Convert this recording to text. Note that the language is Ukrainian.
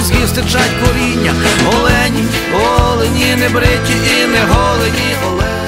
мозгів стичать коріння. Олені, олені, не бриті і не голені, олені.